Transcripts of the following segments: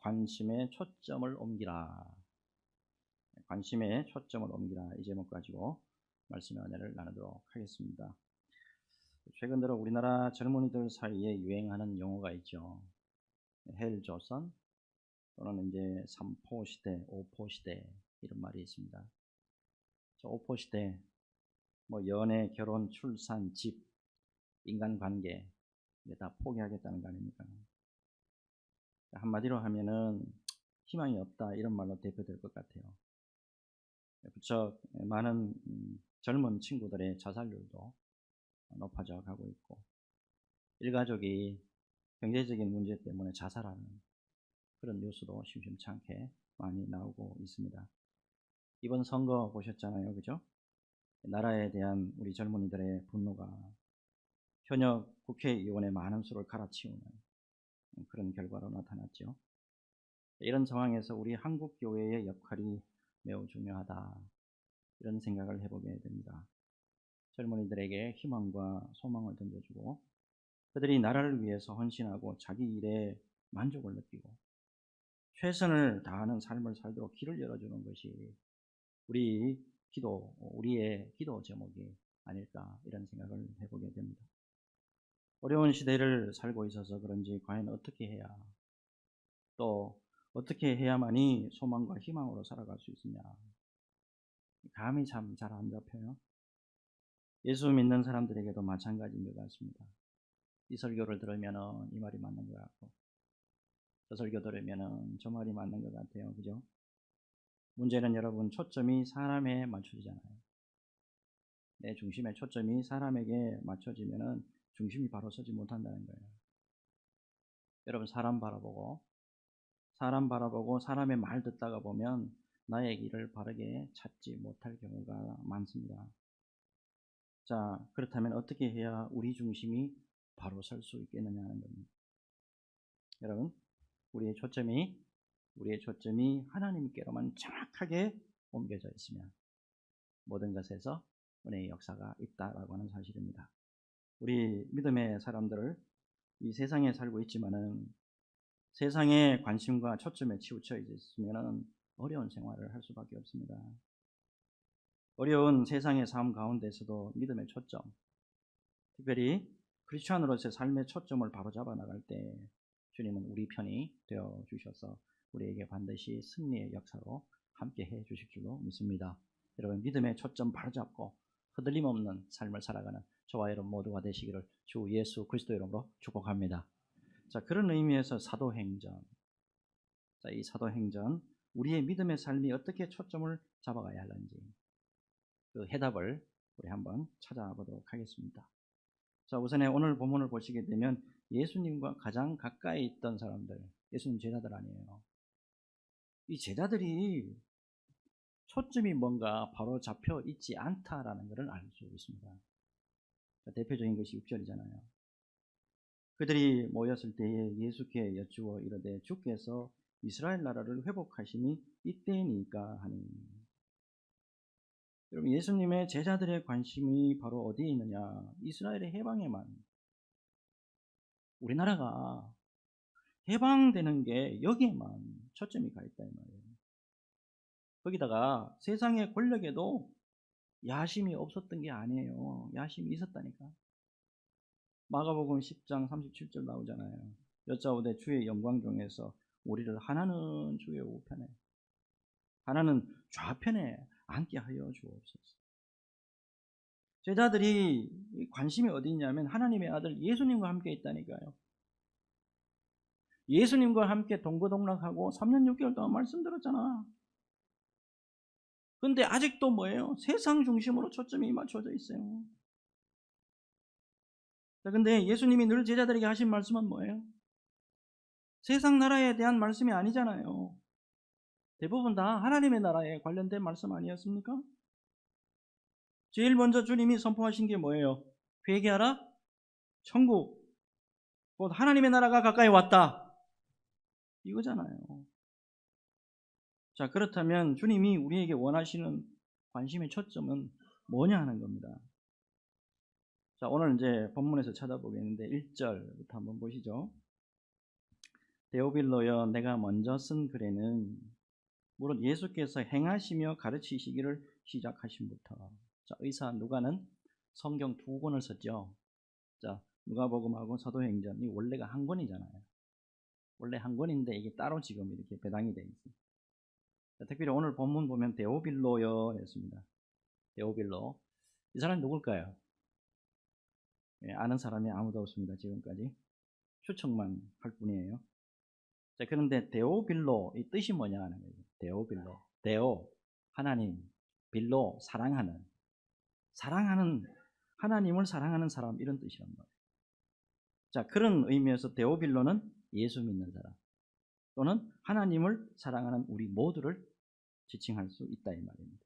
관심의 초점을 옮기라. 관심의 초점을 옮기라. 이 제목 가지고 말씀의 은혜를 나누도록 하겠습니다. 최근 들어 우리나라 젊은이들 사이에 유행하는 용어가 있죠. 헬조선 또는 이제 삼포 시대, 오포 시대 이런 말이 있습니다. 오포 시대 뭐 연애, 결혼, 출산, 집, 인간관계 다 포기하겠다는 거 아닙니까? 한마디로 하면은 희망이 없다 이런 말로 대표될 것 같아요. 부쩍 많은 음, 젊은 친구들의 자살률도 높아져 가고 있고 일가족이 경제적인 문제 때문에 자살하는 그런 뉴스도 심심치 않게 많이 나오고 있습니다. 이번 선거 보셨잖아요. 그죠? 나라에 대한 우리 젊은이들의 분노가 현역 국회의원의 많은 수를 갈아치우는 그런 결과로 나타났죠. 이런 상황에서 우리 한국 교회의 역할이 매우 중요하다. 이런 생각을 해보게 됩니다. 젊은이들에게 희망과 소망을 던져주고 그들이 나라를 위해서 헌신하고 자기 일에 만족을 느끼고 최선을 다하는 삶을 살도록 길을 열어주는 것이 우리 기도, 우리의 기도 제목이 아닐까 이런 생각을 해보게 됩니다. 어려운 시대를 살고 있어서 그런지 과연 어떻게 해야 또 어떻게 해야만이 소망과 희망으로 살아갈 수 있느냐 감이 참 잘 안 잡혀요. 예수 믿는 사람들에게도 마찬가지인 것 같습니다. 이 설교를 들으면 이 말이 맞는 것 같고 저 설교 들으면 저 말이 맞는 것 같아요. 그죠? 문제는 여러분 초점이 사람에 맞춰지잖아요. 내 중심의 초점이 사람에게 맞춰지면은 중심이 바로 서지 못한다는 거예요. 여러분 사람 바라보고 사람 바라보고 사람의 말 듣다가 보면 나의 길을 바르게 찾지 못할 경우가 많습니다. 자, 그렇다면 어떻게 해야 우리 중심이 바로 설 수 있겠느냐 하는 겁니다. 여러분, 우리의 초점이 우리의 초점이 하나님께로만 정확하게 옮겨져 있으면 모든 것에서 은혜의 역사가 있다라고 하는 사실입니다. 우리 믿음의 사람들을 이 세상에 살고 있지만은 세상의 관심과 초점에 치우쳐 있으면 어려운 생활을 할 수밖에 없습니다. 어려운 세상의 삶 가운데서도 믿음의 초점, 특별히 크리스천으로서의 삶의 초점을 바로잡아 나갈 때 주님은 우리 편이 되어 주셔서 우리에게 반드시 승리의 역사로 함께 해 주실 줄로 믿습니다. 여러분 믿음의 초점 바로잡고 흔들림 없는 삶을 살아가는 저와 여러분 모두가 되시기를 주 예수 그리스도 이름으로 축복합니다. 자, 그런 의미에서 사도행전. 자, 이 사도행전 우리의 믿음의 삶이 어떻게 초점을 잡아가야 하는지 그 해답을 우리 한번 찾아보도록 하겠습니다. 자, 우선에 오늘 본문을 보시게 되면 예수님과 가장 가까이 있던 사람들, 예수님 제자들 아니에요. 이 제자들이 초점이 뭔가 바로 잡혀 있지 않다라는 것을 알 수 있습니다. 대표적인 것이 6절이잖아요. 그들이 모였을 때에 예수께 여쭈어 이르되 주께서 이스라엘 나라를 회복하심이 이때니까 하니. 여러분 예수님의 제자들의 관심이 바로 어디에 있느냐? 이스라엘의 해방에만. 우리나라가 해방되는 게 여기에만 초점이 가 있다 이 말이에요. 거기다가 세상의 권력에도 야심이 없었던 게 아니에요. 야심이 있었다니까. 마가복음 10장 37절 나오잖아요. 여자오되 주의 영광 중에서 우리를 하나는 주의 우편에 하나는 좌편에 앉게 하여 주옵소서. 제자들이 관심이 어디 있냐면 하나님의 아들 예수님과 함께 있다니까요. 예수님과 함께 동거동락하고 3년 6개월 동안 말씀 들었잖아. 근데 아직도 뭐예요? 세상 중심으로 초점이 맞춰져 있어요. 자, 근데 예수님이 늘 제자들에게 하신 말씀은 뭐예요? 세상 나라에 대한 말씀이 아니잖아요. 대부분 다 하나님의 나라에 관련된 말씀 아니었습니까? 제일 먼저 주님이 선포하신 게 뭐예요? 회개하라? 천국. 곧 하나님의 나라가 가까이 왔다. 이거잖아요. 자, 그렇다면 주님이 우리에게 원하시는 관심의 초점은 뭐냐 하는 겁니다. 자, 오늘 이제 본문에서 찾아보겠는데 1절부터 한번 보시죠. 데오빌로여 내가 먼저 쓴 글에는 물론 예수께서 행하시며 가르치시기를 시작하신부터 자, 의사 누가는 성경 두 권을 썼죠. 자, 누가복음하고 사도행전이 원래가 한 권이잖아요. 원래 한 권인데 이게 따로 지금 이렇게 배당이 되어 있어요. 자, 특별히 오늘 본문 보면 데오빌로여 했습니다. 데오빌로. 이 사람이 누굴까요? 예, 아는 사람이 아무도 없습니다. 지금까지. 추측만 할 뿐이에요. 자, 그런데 데오빌로 이 뜻이 뭐냐 하는 거예요. 데오빌로. 데오 하나님, 빌로 사랑하는 사랑하는 하나님을 사랑하는 사람 이런 뜻이란 말이에요. 자, 그런 의미에서 데오빌로는 예수 믿는 사람 또는 하나님을 사랑하는 우리 모두를 지칭할 수 있다 이 말입니다.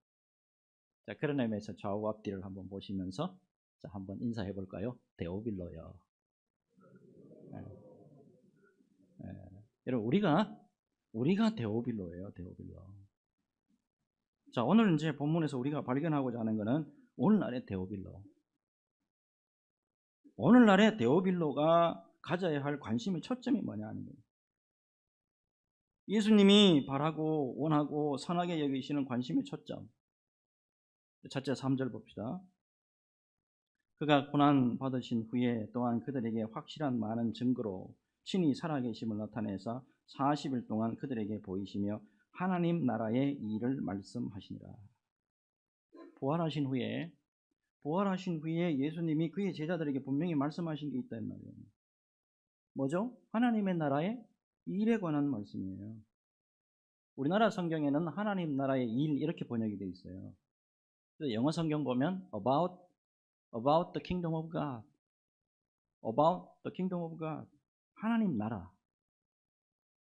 자, 그런 의미에서 좌우 앞뒤를 한번 보시면서 자, 한번 인사해 볼까요? 데오빌로요. 예. 예. 여러분 우리가 우리가 데오빌로예요, 데오빌로. 자, 오늘 이제 본문에서 우리가 발견하고자 하는 것은 오늘날의 데오빌로. 오늘날의 데오빌로가 가져야 할 관심의 초점이 뭐냐 하는 거예요. 예수님이 바라고 원하고 선하게 여기시는 관심의 초점. 첫째 3절 봅시다. 그가 고난 받으신 후에 또한 그들에게 확실한 많은 증거로 친히 살아계심을 나타내서 40일 동안 그들에게 보이시며 하나님 나라의 일을 말씀하시니라. 부활하신 후에 부활하신 후에 예수님이 그의 제자들에게 분명히 말씀하신 게 있단 말이에요. 뭐죠? 하나님의 나라의 일에 관한 말씀이에요. 우리나라 성경에는 하나님 나라의 일 이렇게 번역이 되어 있어요. 영어 성경 보면 about about the kingdom of God, about the kingdom of God, 하나님 나라,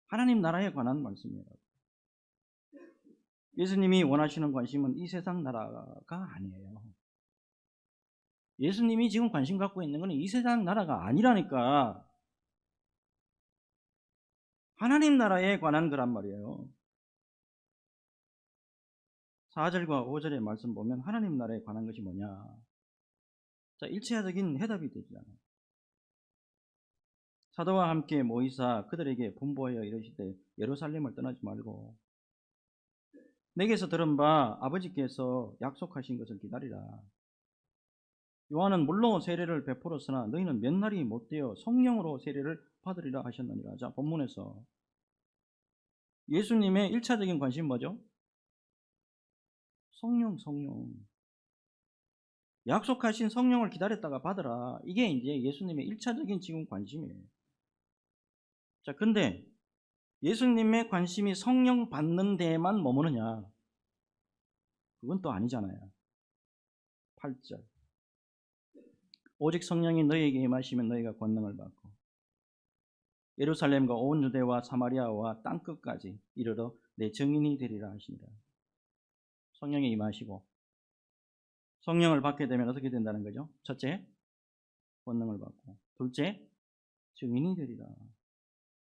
하나님 나라에 관한 말씀이에요. 예수님이 원하시는 관심은 이 세상 나라가 아니에요. 예수님이 지금 관심 갖고 있는 것은 이 세상 나라가 아니라니까. 하나님 나라에 관한 거란 말이에요. 4절과 5절의 말씀 보면 하나님 나라에 관한 것이 뭐냐. 자, 일체적인 해답이 되지 않아요. 사도와 함께 모이사 그들에게 분부하여 이르시되 예루살렘을 떠나지 말고 내게서 들은 바 아버지께서 약속하신 것을 기다리라. 요한은 물론 세례를 베풀었으나 너희는 몇 날이 못되어 성령으로 세례를 받으리라 하셨느니라. 자, 본문에서 예수님의 1차적인 관심 뭐죠? 성령, 성령. 약속하신 성령을 기다렸다가 받으라. 이게 이제 예수님의 1차적인 지금 관심이에요. 자, 근데 예수님의 관심이 성령 받는 데에만 머무느냐? 그건 또 아니잖아요. 8절. 오직 성령이 너희에게 임하시면 너희가 권능을 받고 예루살렘과 온 유대와 사마리아와 땅 끝까지 이르러 내 증인이 되리라 하시니라. 성령이 임하시고 성령을 받게 되면 어떻게 된다는 거죠? 첫째, 권능을 받고 둘째, 증인이 되리라.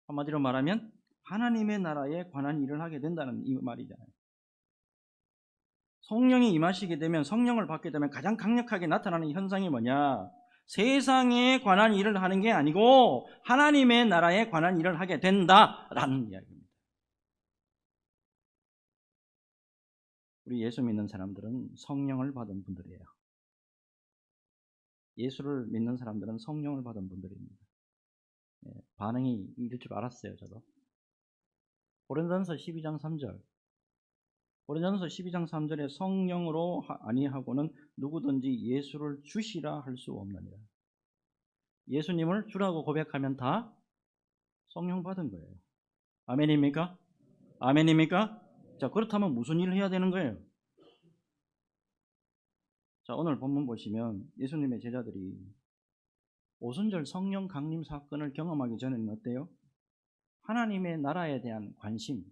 한마디로 말하면 하나님의 나라에 관한 일을 하게 된다는 이 말이잖아요. 성령이 임하시게 되면 성령을 받게 되면 가장 강력하게 나타나는 현상이 뭐냐? 세상에 관한 일을 하는 게 아니고 하나님의 나라에 관한 일을 하게 된다라는 이야기입니다. 우리 예수 믿는 사람들은 성령을 받은 분들이에요. 예수를 믿는 사람들은 성령을 받은 분들입니다. 예, 반응이 이럴 줄 알았어요, 저도. 고린도전서 12장 3절. 고린도전서 12장 3절에 성령으로 아니하고는 누구든지 예수를 주시라 할 수 없느니라. 예수님을 주라고 고백하면 다 성령 받은 거예요. 아멘입니까? 아멘입니까? 자, 그렇다면 무슨 일을 해야 되는 거예요? 자, 오늘 본문 보시면 예수님의 제자들이 오순절 성령 강림 사건을 경험하기 전에는 어때요? 하나님의 나라에 대한 관심,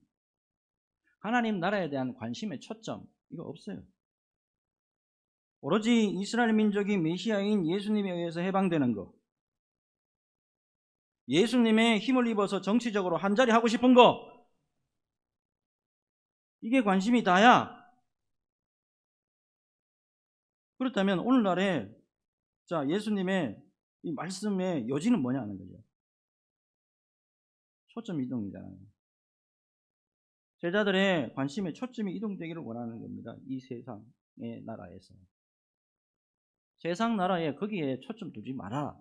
하나님 나라에 대한 관심의 초점, 이거 없어요. 오로지 이스라엘 민족이 메시아인 예수님에 의해서 해방되는 거, 예수님의 힘을 입어서 정치적으로 한자리 하고 싶은 거, 이게 관심이 다야. 그렇다면 오늘날에 자 예수님의 이 말씀의 여지는 뭐냐 하는 거죠. 초점 이동이잖아요. 제자들의 관심의 초점이 이동되기를 원하는 겁니다. 이 세상의 나라에서. 세상 나라에 거기에 초점 두지 마라.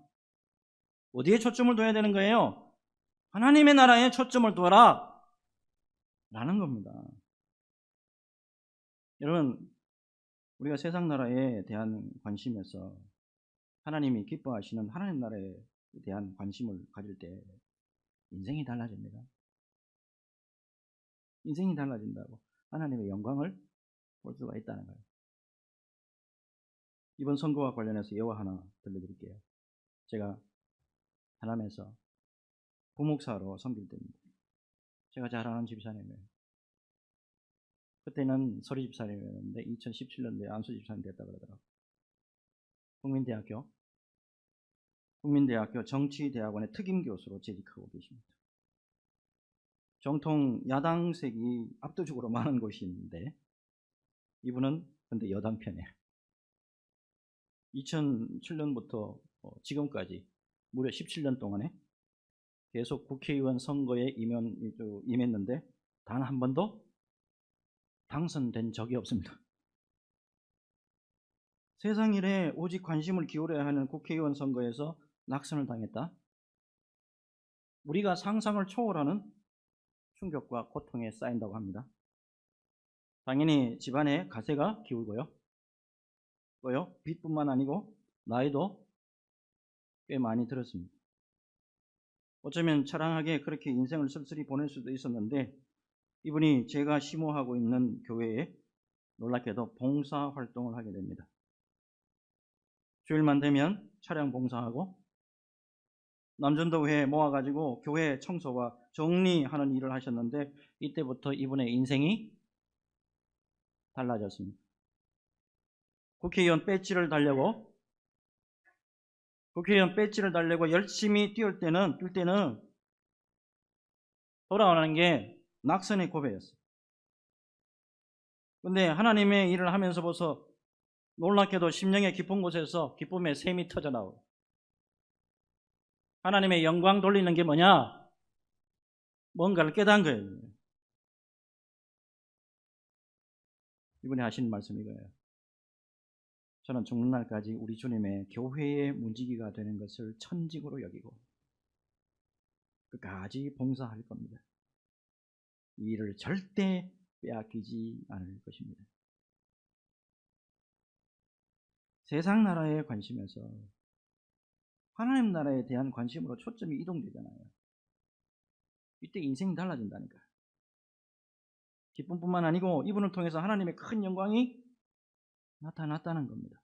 어디에 초점을 둬야 되는 거예요? 하나님의 나라에 초점을 두어라. 라는 겁니다. 여러분, 우리가 세상 나라에 대한 관심에서 하나님이 기뻐하시는 하나님 나라에 대한 관심을 가질 때 인생이 달라집니다. 인생이 달라진다고 하나님의 영광을 볼 수가 있다는 거예요. 이번 선거와 관련해서 예화 하나 들려드릴게요. 제가 하남에서 부목사로 섬길 때입니다. 제가 잘 아는 집사님이에요. 그때는 서리 집사님이었는데 2017년도에 안수 집사님 됐다 그러더라고요. 국민대학교 국민대학교 정치대학원의 특임 교수로 재직하고 계십니다. 정통 야당색이 압도적으로 많은 곳이 있는데 이분은 근데 여당 편이에요. 2007년부터 어, 지금까지 무려 17년 동안에 계속 국회의원 선거에 임한, 임했는데 단 한 번도 당선된 적이 없습니다. 세상 일에 오직 관심을 기울여야 하는 국회의원 선거에서 낙선을 당했다. 우리가 상상을 초월하는 충격과 고통에 쌓인다고 합니다. 당연히 집안에 가세가 기울고요. 또요, 빚뿐만 아니고 나이도 꽤 많이 들었습니다. 어쩌면 차량하게 그렇게 인생을 쓸쓸히 보낼 수도 있었는데 이분이 제가 심호하고 있는 교회에 놀랍게도 봉사 활동을 하게 됩니다. 주일만 되면 차량 봉사하고 남전도회에 모아가지고 교회 청소와 정리하는 일을 하셨는데 이때부터 이분의 인생이 달라졌습니다. 국회의원 배지를 달려고 국회의원 배지를 달려고 열심히 뛰을 때는 뛸 때는 돌아오는 게 낙선의 고배였어요. 근데 하나님의 일을 하면서 벌써 놀랍게도 심령의 깊은 곳에서 기쁨의 샘이 터져 나오고 하나님의 영광 돌리는 게 뭐냐? 뭔가를 깨달은 거예요. 이분이 하시는 말씀이 이거예요. 저는 죽는 날까지 우리 주님의 교회의 문지기가 되는 것을 천직으로 여기고 끝까지 봉사할 겁니다. 이 일을 절대 빼앗기지 않을 것입니다. 세상 나라에 관심에서 하나님 나라에 대한 관심으로 초점이 이동되잖아요. 이때 인생이 달라진다니까. 기쁨뿐만 아니고 이분을 통해서 하나님의 큰 영광이 나타났다는 겁니다.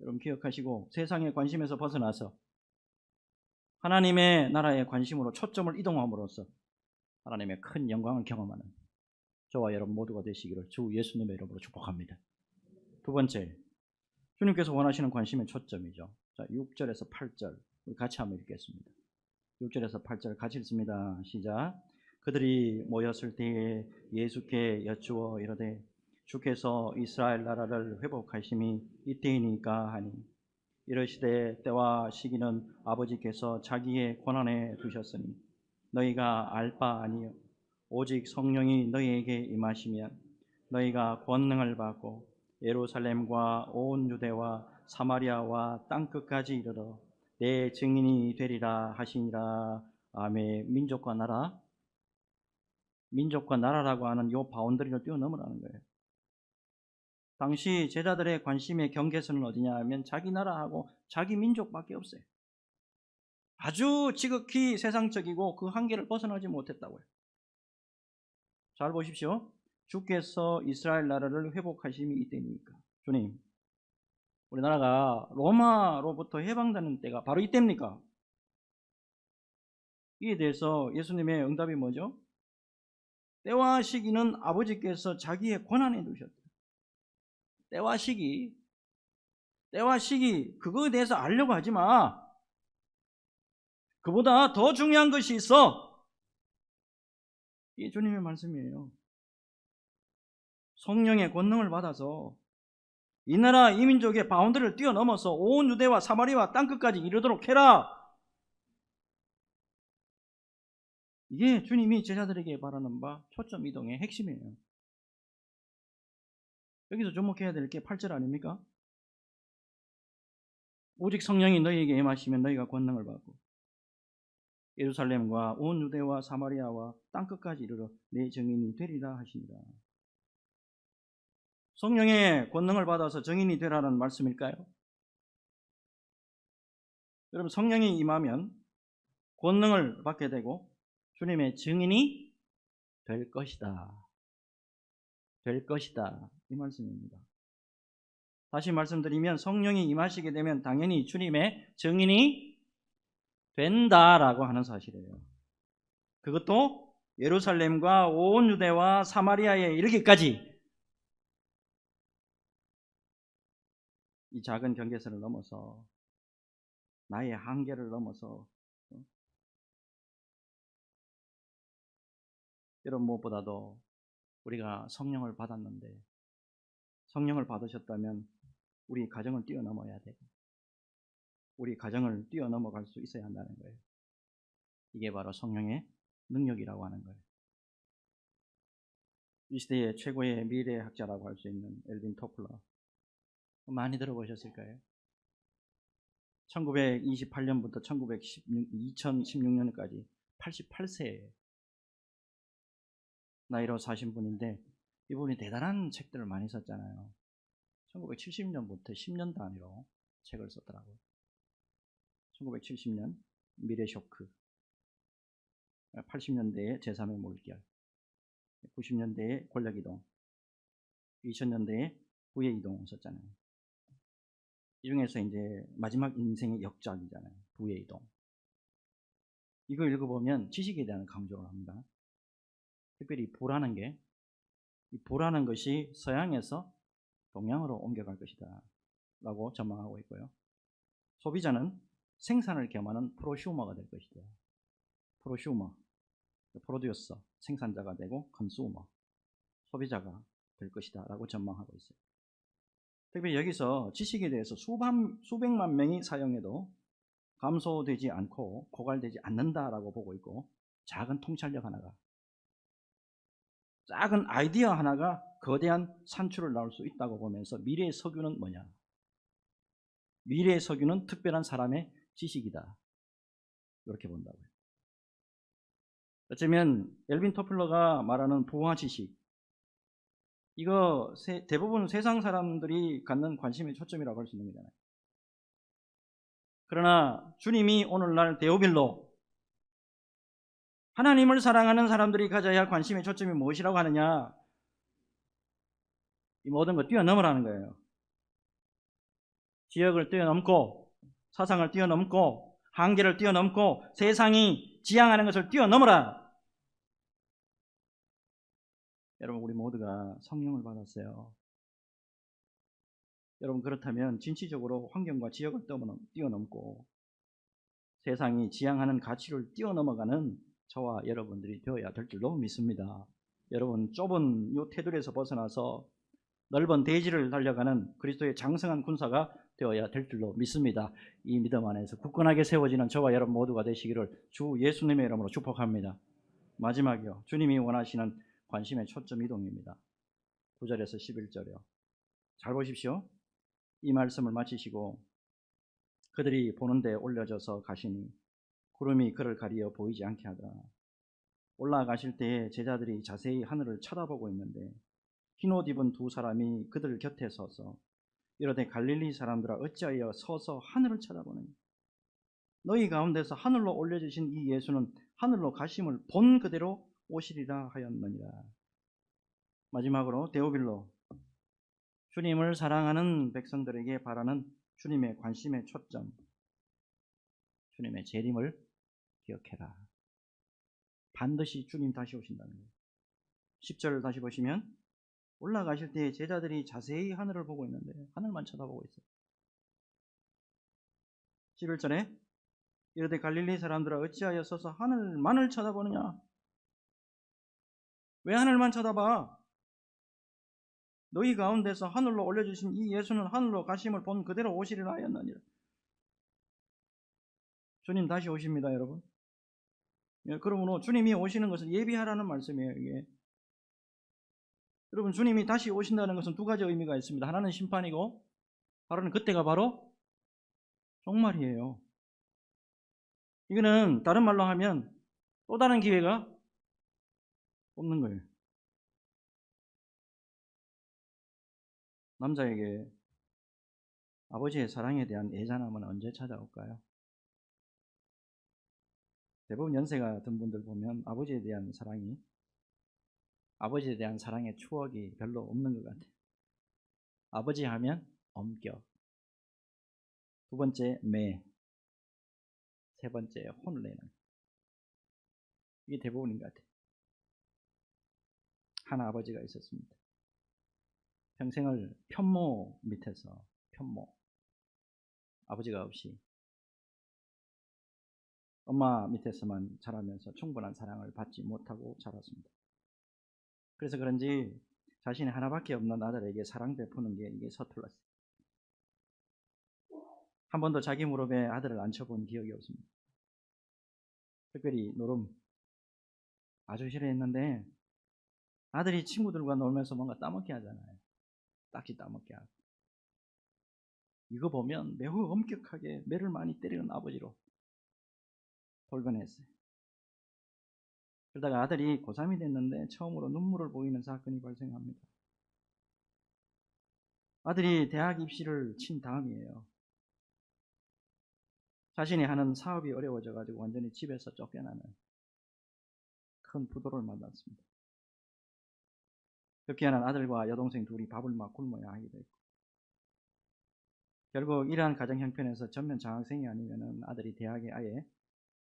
여러분 기억하시고 세상의 관심에서 벗어나서 하나님의 나라의 관심으로 초점을 이동함으로써 하나님의 큰 영광을 경험하는 저와 여러분 모두가 되시기를 주 예수님의 이름으로 축복합니다. 두 번째, 주님께서 원하시는 관심의 초점이죠. 자, 6절에서 8절 우리 같이 한번 읽겠습니다. 6절에서 8절 같이 읽습니다. 시작. 그들이 모였을 때에 예수께 여쭈어 이르되 주께서 이스라엘 나라를 회복하심이 이때이니까 하니 이러시되 때와 시기는 아버지께서 자기의 권한에 두셨으니 너희가 알 바 아니요 오직 성령이 너희에게 임하시면 너희가 권능을 받고 예루살렘과 온 유대와 사마리아와 땅 끝까지 이르러 내 증인이 되리라 하시니라 아멘 민족과 나라 민족과 나라라고 하는 요 바운더리를 뛰어넘으라는 거예요. 당시 제자들의 관심의 경계선은 어디냐 하면 자기 나라하고 자기 민족밖에 없어요. 아주 지극히 세상적이고 그 한계를 벗어나지 못했다고요. 잘 보십시오. 주께서 이스라엘 나라를 회복하심이 이때니까. 주님, 우리나라가 로마로부터 해방되는 때가 바로 이때입니까? 이에 대해서 예수님의 응답이 뭐죠? 때와 시기는 아버지께서 자기의 권한에 두셨다. 때와 시기, 때와 시기, 그거에 대해서 알려고 하지 마. 그보다 더 중요한 것이 있어. 이게 주님의 말씀이에요. 성령의 권능을 받아서 이 나라 이민족의 바운드를 뛰어넘어서 온 유대와 사마리와 땅끝까지 이르도록 해라. 이게 주님이 제자들에게 바라는 바 초점 이동의 핵심이에요. 여기서 주목해야 될 게 8절 아닙니까? 오직 성령이 너희에게 임하시면 너희가 권능을 받고 예루살렘과 온 유대와 사마리아와 땅끝까지 이르러 내 증인이 되리라 하시니라. 성령의 권능을 받아서 증인이 되라는 말씀일까요? 여러분 성령이 임하면 권능을 받게 되고 주님의 증인이 될 것이다. 될 것이다. 이 말씀입니다. 다시 말씀드리면 성령이 임하시게 되면 당연히 주님의 증인이 된다라고 하는 사실이에요. 그것도 예루살렘과 온 유대와 사마리아에 이르기까지 이 작은 경계선을 넘어서 나의 한계를 넘어서 어? 여러분 무엇보다도 우리가 성령을 받았는데 성령을 받으셨다면 우리 가정을 뛰어넘어야 되고 우리 가정을 뛰어넘어갈 수 있어야 한다는 거예요. 이게 바로 성령의 능력이라고 하는 거예요. 이 시대의 최고의 미래학자라고 할 수 있는 엘빈 토플러 많이 들어보셨을까요? 1928년부터 1916, 2016년까지 88세에 나이로 사신 분인데 이분이 대단한 책들을 많이 썼잖아요. 1970년부터 10년 단위로 책을 썼더라고요. 1970년 미래 쇼크, 80년대에 제3의 물결, 90년대에 권력이동, 2000년대에 부의 이동 썼잖아요. 이 중에서 이제 마지막 인생의 역작이잖아요. 부의 이동. 이거 읽어보면 지식에 대한 강조를 합니다. 특별히 부라는 게, 이 부라는 것이 서양에서 동양으로 옮겨갈 것이다. 라고 전망하고 있고요. 소비자는 생산을 겸하는 프로슈머가 될 것이다. 프로슈머, 프로듀서, 생산자가 되고 컨슈머, 소비자가 될 것이다. 라고 전망하고 있어요. 특별히 여기서 지식에 대해서 수반, 수백만 명이 사용해도 감소되지 않고 고갈되지 않는다라고 보고 있고 작은 통찰력 하나가 작은 아이디어 하나가 거대한 산출을 낳을 수 있다고 보면서 미래의 석유는 뭐냐? 미래의 석유는 특별한 사람의 지식이다. 이렇게 본다고요. 어쩌면 엘빈 토플러가 말하는 부화 지식 이거 세, 대부분 세상 사람들이 갖는 관심의 초점이라고 할 수 있는 거잖아요. 그러나 주님이 오늘날 데오빌로 하나님을 사랑하는 사람들이 가져야 할 관심의 초점이 무엇이라고 하느냐? 이 모든 걸 뛰어넘으라는 거예요. 지역을 뛰어넘고 사상을 뛰어넘고 한계를 뛰어넘고 세상이 지향하는 것을 뛰어넘어라. 여러분 우리 모두가 성령을 받았어요. 여러분 그렇다면 진취적으로 환경과 지역을 뛰어넘고 세상이 지향하는 가치를 뛰어넘어가는 저와 여러분들이 되어야 될 줄로 믿습니다. 여러분 좁은 요 테두리에서 벗어나서 넓은 대지를 달려가는 그리스도의 장성한 군사가 되어야 될 줄로 믿습니다. 이 믿음 안에서 굳건하게 세워지는 저와 여러분 모두가 되시기를 주 예수님의 이름으로 축복합니다. 마지막이요. 주님이 원하시는 관심의 초점 이동입니다. 9절에서 11절이요. 잘 보십시오. 이 말씀을 마치시고 그들이 보는데 올려져서 가시니 구름이 그를 가리어 보이지 않게 하더라. 올라가실 때에 제자들이 자세히 하늘을 쳐다보고 있는데 흰 옷 입은 두 사람이 그들 곁에 서서 이러되 갈릴리 사람들아 어찌하여 서서 하늘을 쳐다보느냐 너희 가운데서 하늘로 올려주신 이 예수는 하늘로 가심을 본 그대로 오시리라 하였느니라 마지막으로 데오빌로 주님을 사랑하는 백성들에게 바라는 주님의 관심의 초점 주님의 재림을 기억해라 반드시 주님 다시 오신다는 거예요 10절을 다시 보시면 올라가실 때 제자들이 자세히 하늘을 보고 있는데 하늘만 쳐다보고 있어요. 11절에 이르되 갈릴리 사람들아 어찌하여 서서 하늘만을 쳐다보느냐? 왜 하늘만 쳐다봐? 너희 가운데서 하늘로 올려주신 이 예수는 하늘로 가심을 본 그대로 오시리라 하였느니라. 주님 다시 오십니다, 여러분. 예, 그러므로 주님이 오시는 것을 예비하라는 말씀이에요, 이게. 여러분, 주님이 다시 오신다는 것은 두 가지 의미가 있습니다. 하나는 심판이고, 하나는 그때가 바로 종말이에요. 이거는 다른 말로 하면 또 다른 기회가 없는 거예요. 남자에게 아버지의 사랑에 대한 애잔함은 언제 찾아올까요? 대부분 연세가 든 분들 보면 아버지에 대한 사랑이 아버지에 대한 사랑의 추억이 별로 없는 것 같아요. 아버지 하면 엄격. 두 번째 매. 세 번째 혼을 내는. 이게 대부분인 것 같아요. 한 아버지가 있었습니다. 평생을 편모 밑에서 편모. 아버지가 없이 엄마 밑에서만 자라면서 충분한 사랑을 받지 못하고 자랐습니다. 그래서 그런지 자신이 하나밖에 없는 아들에게 사랑 베푸는 게 이게 서툴렀어요. 한 번도 자기 무릎에 아들을 앉혀본 기억이 없습니다. 특별히 노름 아주 싫어했는데 아들이 친구들과 놀면서 뭔가 따먹게 하잖아요. 딱지 따먹게 하고. 이거 보면 매우 엄격하게 매를 많이 때리는 아버지로 돌변했어요. 그러다가 아들이 고3이 됐는데 처음으로 눈물을 보이는 사건이 발생합니다. 아들이 대학 입시를 친 다음이에요. 자신이 하는 사업이 어려워져 가지고 완전히 집에서 쫓겨나는 큰 부도를 만났습니다. 급기야는 아들과 여동생 둘이 밥을 막 굶어야 하게 됐고 결국 이러한 가정 형편에서 전면 장학생이 아니면 아들이 대학에 아예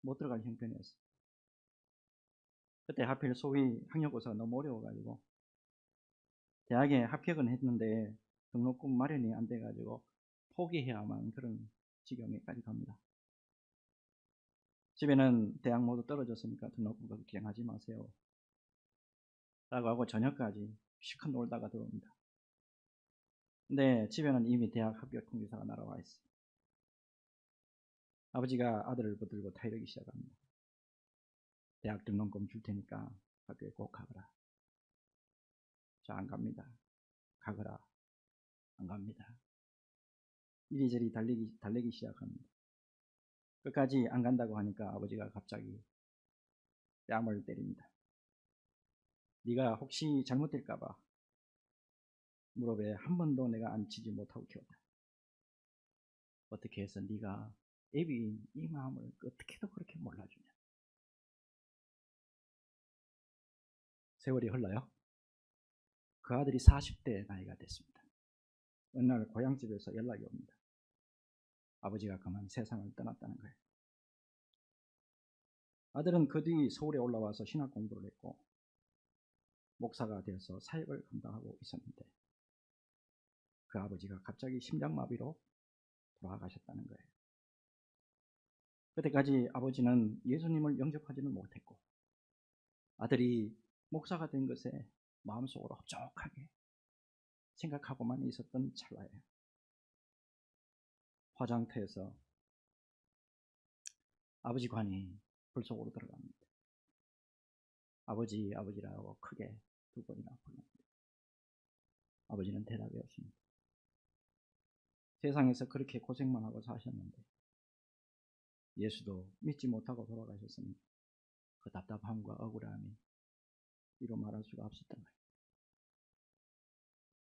못 들어갈 형편이었어요. 그때 하필 소위 학력고사가 너무 어려워가지고 대학에 합격은 했는데 등록금 마련이 안 돼가지고 포기해야만 그런 지경에까지 갑니다. 집에는 대학 모두 떨어졌으니까 등록금 걱정하지 마세요. 라고 하고 저녁까지 실컷 놀다가 들어옵니다. 근데 집에는 이미 대학 합격 통지서가 날아와 있어요. 아버지가 아들을 붙들고 타이르기 시작합니다. 대학 등록금 줄 테니까 학교에 꼭 가거라. 저 안 갑니다. 가거라. 안 갑니다. 이리저리 달리기, 달리기 시작합니다. 끝까지 안 간다고 하니까 아버지가 갑자기 뺨을 때립니다. 네가 혹시 잘못될까봐 무릎에 한 번도 내가 앉히지 못하고 키웠다. 어떻게 해서 네가 애비인 이 마음을 어떻게도 그렇게 몰라주냐. 세월이 흘러요. 그 아들이 40대 나이가 됐습니다. 어느 날 고향집에서 연락이 옵니다. 아버지가 그만 세상을 떠났다는 거예요. 아들은 그 뒤 서울에 올라와서 신학 공부를 했고 목사가 되어서 사역을 감당하고 있었는데 그 아버지가 갑자기 심장마비로 돌아가셨다는 거예요. 그때까지 아버지는 예수님을 영접하지는 못했고 아들이 목사가 된 것에 마음속으로 흡족하게 생각하고만 있었던 찰나예요. 화장터에서 아버지 관이 불 속으로 들어갑니다. 아버지, 아버지라고 크게 두 번이나 불렀는데 아버지는 대답이 없습니다. 세상에서 그렇게 고생만 하고 사셨는데 예수도 믿지 못하고 돌아가셨으니 그 답답함과 억울함이 이로 말할 수가 없었던 거예요.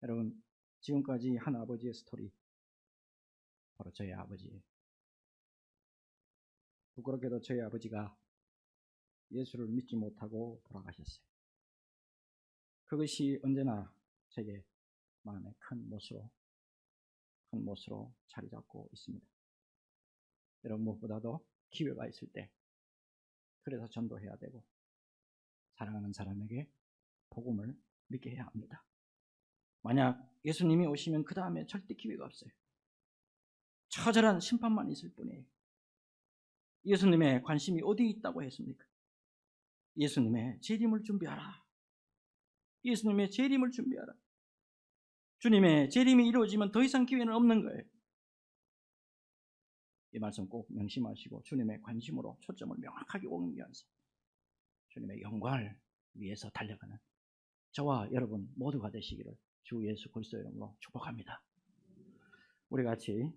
여러분, 지금까지 한 아버지의 스토리, 바로 저희 아버지예요. 부끄럽게도 저희 아버지가 예수를 믿지 못하고 돌아가셨어요. 그것이 언제나 제게 마음에 큰 못으로, 큰 못으로 자리 잡고 있습니다. 여러분 무엇보다도 기회가 있을 때 그래서 전도해야 되고 사랑하는 사람에게 복음을 믿게 해야 합니다. 만약 예수님이 오시면 그 다음에 절대 기회가 없어요. 처절한 심판만 있을 뿐이에요. 예수님의 관심이 어디 있다고 했습니까? 예수님의 재림을 준비하라. 예수님의 재림을 준비하라. 주님의 재림이 이루어지면 더 이상 기회는 없는 거예요. 이 말씀 꼭 명심하시고 주님의 관심으로 초점을 명확하게 옮기면서 주님의 영광을 위해서 달려가는 저와 여러분 모두가 되시기를 주 예수 그리스도 이름으로 축복합니다. 우리 같이